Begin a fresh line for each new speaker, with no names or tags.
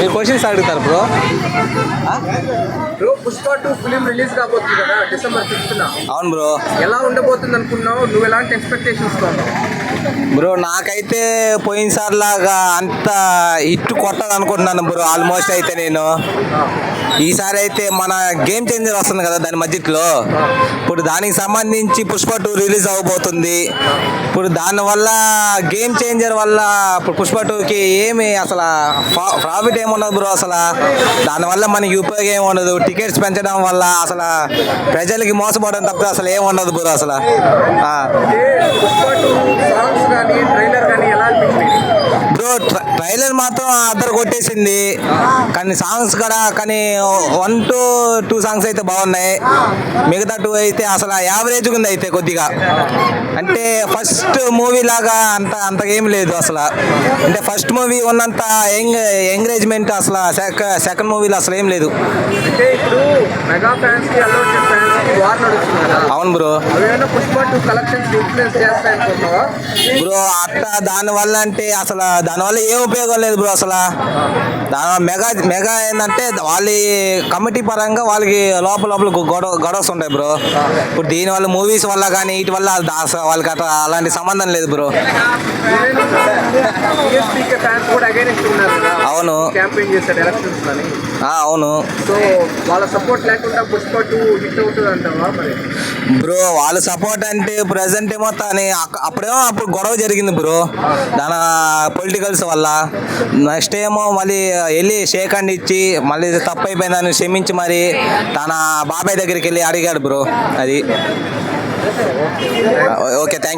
మీరు క్వశ్చన్స్ అడుగుతారు bro
bro Pushpa two film release కాబోతుంది కదా డిసెంబర్ ఫిఫ్త్
అవును బ్రో
ఎలా ఉండబోతుంది అనుకున్నావు నువ్వు ఎలాంటి ఎక్స్పెక్టేషన్స్ ఉన్నావు?
బ్రో నాకైతే పోయినసారి లాగా అంత ఇట్టు కొట్టదు అనుకుంటున్నాను బ్రో ఆల్మోస్ట్ అయితే నేను. ఈసారి అయితే మన గేమ్ చేంజర్ వస్తుంది కదా దాని మధ్యలో. ఇప్పుడు దానికి సంబంధించి పుష్ప టూ రిలీజ్ అవ్వబోతుంది. ఇప్పుడు దానివల్ల గేమ్ చేంజర్ వల్ల ఇప్పుడు పుష్ప టూకి ఏమి అసలు ప్రాఫిట్ ఏమున్నది బ్రో అసలు. దానివల్ల మనకి ఉపయోగం ఏమి ఉండదు. టికెట్స్ పెంచడం వల్ల అసలు ప్రజలకి మోసపోవడం తప్ప అసలు ఏమి ఉండదు బ్రో అసలు.
ట్రైలర్
మాత్రం అద్దరు కొట్టేసింది. కానీ సాంగ్స్ కూడా కానీ వన్ టు టూ సాంగ్స్ అయితే బాగున్నాయి. మిగతా టూ అయితే అసలు యావరేజ్ ఉంది అయితే కొద్దిగా. అంటే ఫస్ట్ మూవీ లాగా అంత అంత ఏం లేదు అసలు. అంటే ఫస్ట్ మూవీ ఉన్నంత ఎంగ్ ఎంగరేజ్మెంట్ అసలు సెకండ్ మూవీలో అసలు ఏం లేదు.
అంటే ఇప్పుడు మెగా ఫ్యాన్స్కి
అవును బ్రో. బ్రో అట్లా దానివల్ల అంటే అసలు దానివల్ల ఏం ఉపయోగం లేదు బ్రో అసలు. దాని మెగా మెగా ఏంటంటే వాళ్ళ కమిటీ పరంగా వాళ్ళకి లోపల లోపల గొడవ గొడవస్ ఉంటాయి బ్రో. ఇప్పుడు దీని వల్ల మూవీస్ వల్ల కానీ వీటి వల్ల వాళ్ళకి అట్లా అలాంటి సంబంధం లేదు బ్రో. అవును. అవును.
సో వాళ్ళ సపోర్ట్ లేకుండా పుష్ప టూ హిట్ అవుతుంది అంటావా మరి
బ్రో వాళ్ళ సపోర్ట్ అంటే ప్రజెంట్ ఏమో తని. అప్పుడేమో అప్పుడు గొడవ జరిగింది బ్రో. దాని పొలిటికల్స్ వల్ల. నెక్స్ట్ ఏమో మళ్ళీ వెళ్ళి షేక్ అండ్ ఇచ్చి మళ్ళీ తప్పు అయిపోయిందని క్షమించి మరి తన బాబాయ్ దగ్గరికి వెళ్ళి అడిగాడు బ్రో. అది. Okay thank